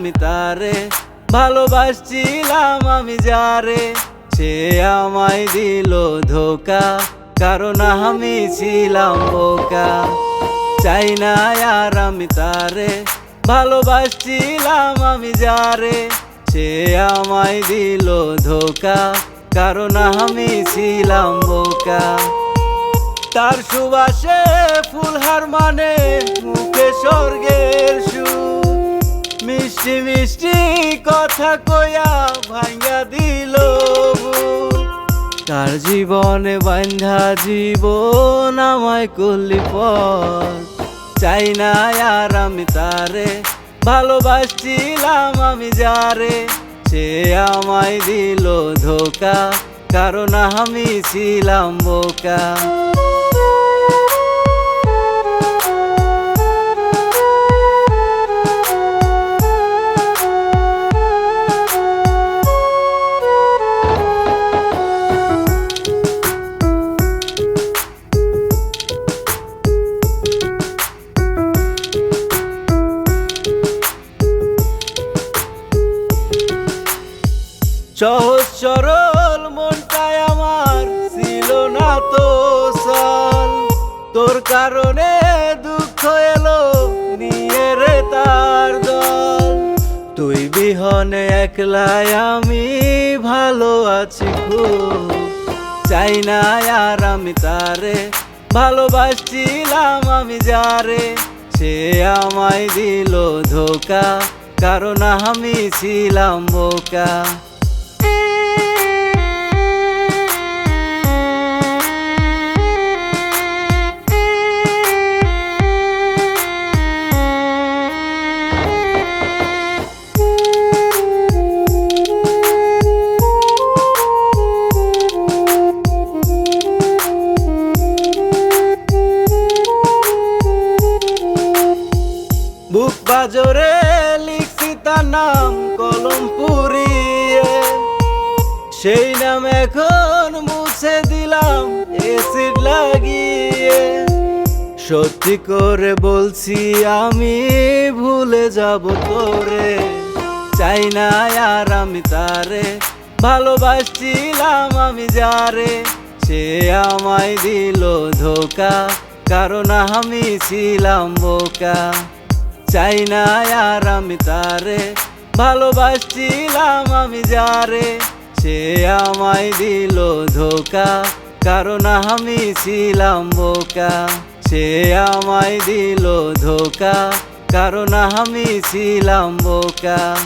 আমি তারে ভালোবাসছিলাম আমি যারে, সে আমায় দিল ধোকা, কারণ আমি ছিলাম বোকা। চাই না আর আমি তারে ভালোবাসছিলাম আমি যারে, সে আমায় দিল ধোকা, কারণ আমি ছিলাম বোকা। তার সুবাসে ফুলহার মানে মুখে স্বর্গের সুর মিষ্টি মিষ্টি কথা কয়া ভাঙ্গা দিল। তার জীবনে বান্ধা জীবন আমায় করলি পর চাই না আর আমি তারে ভালোবাসছিলাম আমি যারে। সে আমায় দিল ধোকা, কারণ আমি ছিলাম বোকা। সহজ সরল মনটাই আমার ছিল না তো সল। তোর কারণে দুঃখ এলো, নিয়ে রে তার দল। তুই বিহনে একলাই আমি ভালো আছি খুব। চাই না আর আমি তারে ভালোবাসছিলাম আমি যারে। সে আমায় দিল ধোকা, কারণ আমি ছিলাম বোকা। বুক বাজরে লিখছি তার নাম কলম পুরিয়ে সেই নাম এখন মুছে দিলাম এসিড লাগিয়ে। সত্যি করে বলছি আমি ভুলে যাব তোরে। চাই না আর আমি তারে, ভালোবাসছিলাম আমি যারে। সে আমায় দিল ধোকা, কারণ আমি ছিলাম বোকা। চাই না আর আমি তারে। ভালোবাসছিলাম আমি যারে, সে আমায় দিল ধোকা। কারণ আমি ছিলাম বোকা, সে আমায় দিল ধোকা। কারণ আমি ছিলাম বোকা।